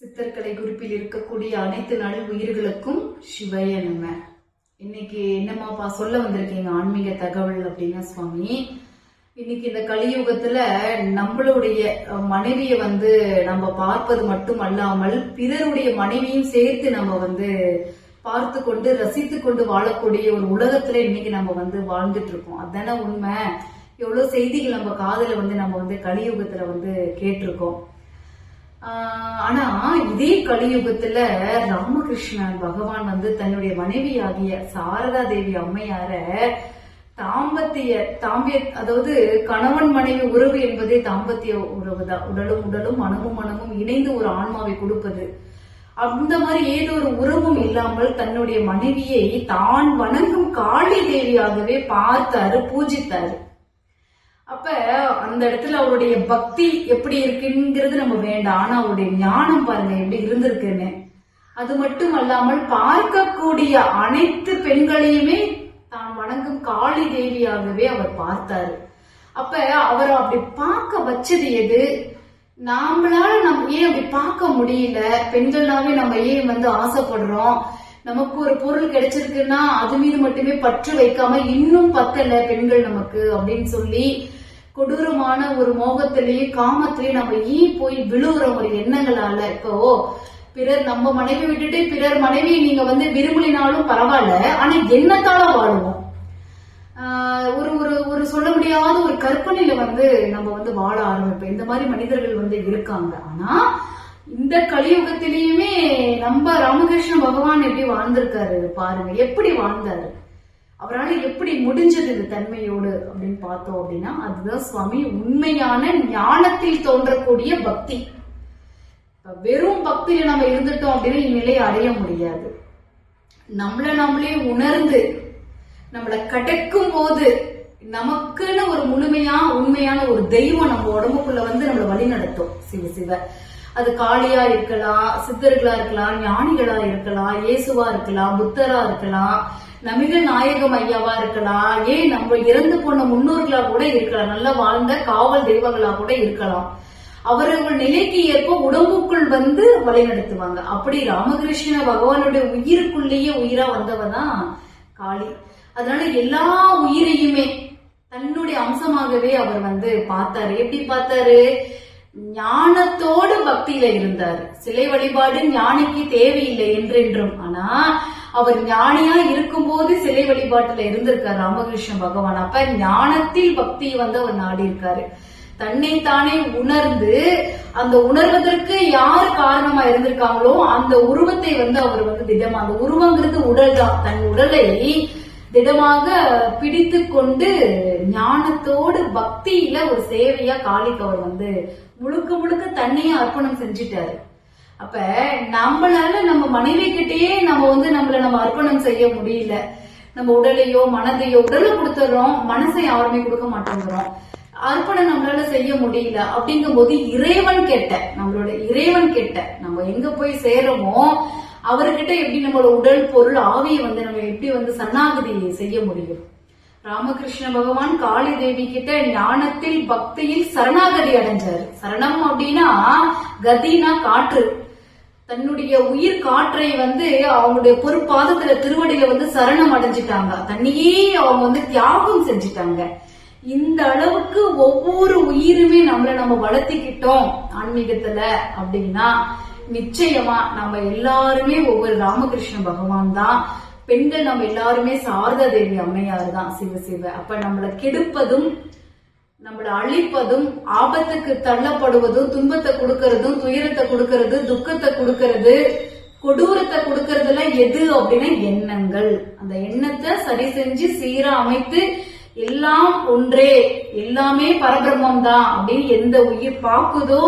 சித்தர்கலை குறிப்பில் இருக்கக்கூடிய அனைத்து நல் உயிர்களுக்கும் சிவய நம்ம இன்னைக்கு என்னமாப்பா சொல்ல வந்திருக்கீங்க ஆன்மீக தகவல் அப்படின்னா சுவாமி? இன்னைக்கு இந்த கலியுகத்துல நம்மளுடைய மனைவியை மனைவிய வந்து நம்ம பார்ப்பது மட்டும் அல்லாமல் பிறருடைய மனைவியும் சேர்த்து நம்ம வந்து பார்த்து கொண்டு ரசித்து கொண்டு வாழக்கூடிய ஒரு உலகத்துல இன்னைக்கு நம்ம வந்து வாழ்ந்துட்டு இருக்கோம் அதானே உண்மை? எவ்வளவு செய்திகள் நம்ம காதல வந்து நம்ம வந்து கலியுகத்துல வந்து கேட்டிருக்கோம். ஆனா இதே கலியுகத்துல ராமகிருஷ்ணன் பகவான் வந்து தன்னுடைய மனைவியாகிய சாரதா தேவி அம்மையார தாம்பத்திய தாம்பிய அதாவது கணவன் மனைவி உறவு என்பதே தாம்பத்திய உறவு தான் உடலும் உடலும் மனமும் மனமும் இணைந்து ஒரு ஆன்மாவை கொடுப்பது. அந்த மாதிரி ஏதோ ஒரு உறவும் இல்லாமல் தன்னுடைய மனைவியை தான் வணங்கும் காளி தேவியாகவே பார்த்தாரு பூஜித்தாரு. அப்ப அந்த இடத்துல அவருடைய பக்தி எப்படி இருக்குங்கிறது நம்ம வேண்டாம். ஆனா அவருடைய ஞானம் பாருங்க எப்படி இருந்திருக்குன்னு. அது மட்டும் அல்லாமல் பார்க்கக்கூடிய அனைத்து பெண்களையுமே தான் வணங்கும் காளி தேவியாகவே அவர் பார்த்தாரு. அப்ப அவர் அப்படி பார்க்க வச்சது எது? நாமளால நம்ம ஏன் அப்படி பார்க்க முடியல? பெண்கள்னாவே நம்ம ஏன் வந்து ஆசைப்படுறோம்? நமக்கு ஒரு பொருள் கிடைச்சிருக்குன்னா அது மீது மட்டுமே பற்று வைக்காம இன்னும் பத்தல பெண்கள் நமக்கு அப்படின்னு சொல்லி கொடூரமான ஒரு மோகத்திலேயே காமத்திலேயே நம்ம ஏன் போய் விழுகிற ஒரு எண்ணங்களால? இப்போ பிறர் நம்ம மனைவி விட்டுட்டு பிறர் மனைவியை நீங்க வந்து விரும்பினாலும் பரவாயில்ல ஆனா என்னத்தால வாழுவோம்? கற்பனையில வந்து நம்ம வந்து வாழ ஆரம்பிப்போம். இந்த மாதிரி மனிதர்கள் வந்து இருக்காங்க. ஆனா இந்த கலியுகத்திலயுமே நம்ம ராமகிருஷ்ண பகவான் எப்படி வாழ்ந்திருக்காரு பாருங்க. எப்படி வாழ்ந்தாரு? அவரால் எப்படி முடிஞ்சது இந்த தன்மையோடு அப்படின்னு பார்த்தோம் அப்படின்னா அதுதான் சுவாமி உண்மையான ஞானத்தில் தோன்றக்கூடிய பக்தி. வெறும் பக்தியில நம்ம இருந்துட்டோம் அப்படின்னு இந்நிலையை அடைய முடியாது. நம்மள நம்மளே உணர்ந்து நம்மளை கடக்கும் போது நமக்குன்னு ஒரு முழுமையா உண்மையான ஒரு தெய்வம் நம்ம உடம்புக்குள்ள வந்து நம்மளை வழி நடத்தும் சிவ சிவ. அது காளியா இருக்கலாம் சித்தர்களா இருக்கலாம் ஞானிகளா இருக்கலாம் இயேசுவா இருக்கலாம் புத்தரா இருக்கலாம் நமிகள் நாயகம் ஐயாவா இருக்கலாம் ஏன் நம்ம இறந்து போன முன்னோர்களா கூட இருக்கலாம் நல்லா வாழ்ந்த காவல் தெய்வங்களா கூட இருக்கலாம். அவர்கள் நிலைக்கு ஏற்ப உடம்புக்குள் வந்து வழிநடத்துவாங்க. அப்படி ராமகிருஷ்ண பகவானுடைய உயிருக்குள்ளேயே உயிரா வந்தவதான் காளி. அதனால எல்லா உயிரையுமே தன்னுடைய அம்சமாகவே அவர் வந்து பார்த்தாரு. எப்படி பார்த்தாரு? ஞானத்தோடு பக்தியில இருந்தார். சிலை வழிபாடு ஞானிக்கு தேவையில்லை என்றென்றும். ஆனா அவர் ஞானியா இருக்கும்போது சிலை வழிபாட்டுல இருந்திருக்கார் ராமகிருஷ்ண பகவான். அப்ப ஞானத்தில் பக்தி வந்து அவர் நாடி இருக்காரு தன்னை தானே உணர்ந்து அந்த உணர்வதற்கு யார் காரணமா இருந்திருக்காங்களோ அந்த உருவத்தை வந்து அவர் வந்து திடமா அந்த உருவங்கிறது உடல் தான் தன் உடலை திடமாக பிடித்து கொண்டு ஞானத்தோடு பக்தியில ஒரு சேவையா காளிக்கு அவர் வந்து முழுக்க முழுக்க தன்னையே அர்ப்பணம் செஞ்சிட்டாரு. அப்ப நம்மளால நம்ம மனைவி கிட்டேயே நம்ம வந்து நம்மள நம்ம அர்ப்பணம் செய்ய முடியல. நம்ம உடலையோ மனதையோ உடலை கொடுத்துடுறோம் மனசை யாருமே கொடுக்க மாட்டேங்கிறோம். அர்ப்பணம் நம்மளால செய்ய முடியல அப்படிங்கும் போது இறைவன் கேட்ட நம்மளோட இறைவன் கேட்ட நம்ம எங்க போய் சேரமோ அவர்கிட்ட எப்படி நம்மளோட உடல் பொருள் ஆவியை வந்து நம்ம எப்படி வந்து சன்னாகதி செய்ய முடியும்? ராமகிருஷ்ண பகவான் காளி தேவி கிட்ட ஞானத்தில் பக்தியில் சரணாகதி அடைஞ்சாரு. சரணம் அப்படின்னா கதினா காற்று. தன்னுடைய உயிர் காற்றை வந்து அவங்களுடைய பொறுப்பாதத்துல திருவடியில வந்து சரணம் அடைஞ்சிட்டாங்க. தன்னையே அவங்க வந்து தியாகம் செஞ்சிட்டாங்க. இந்த அளவுக்கு ஒவ்வொரு உயிருமே நம்மள நம்ம வளர்த்திக்கிட்டோம் ஆன்மீகத்துல அப்படின்னா. நிச்சயமா நம்ம எல்லாருமே ஒவ்வொரு ராமகிருஷ்ண பகவான் தான். பெண்கள் நம்ம எல்லாருமே சாரதா தேவி அம்மையார் தான் சிவ சிவ. அப்ப நம்மளை கெடுப்பதும் நம்மளை அழிப்பதும் ஆபத்துக்கு தள்ளப்படுவதும் துன்பத்தை கொடுக்கறதும் துயரத்தை கொடுக்கறது துக்கத்தை கொடுக்கறது கொடூரத்தை கொடுக்கறதுல எது அப்படின்னா எண்ணங்கள். அந்த எண்ணத்தை சரி செஞ்சு சீரா அமைத்து எல்லாம் ஒன்றே எல்லாமே பரபிரம்மம் தான் அப்படின்னு எந்த உயிர் பாக்குதோ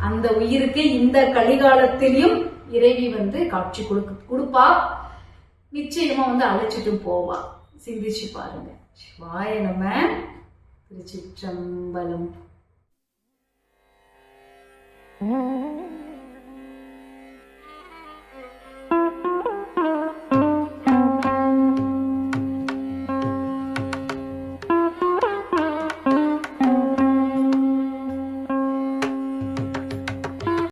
அந்த உயிருக்கு இந்த கலிகாலத்திலையும் இறைவி வந்து காட்சி கொடுக்க கொடுப்பா. நிச்சயமா வந்து அழைச்சிட்டு போவா. சிந்திச்சு பாருங்க. சிவாய நம்ம திருச்சிற்றம்பலம். Mm-hmm.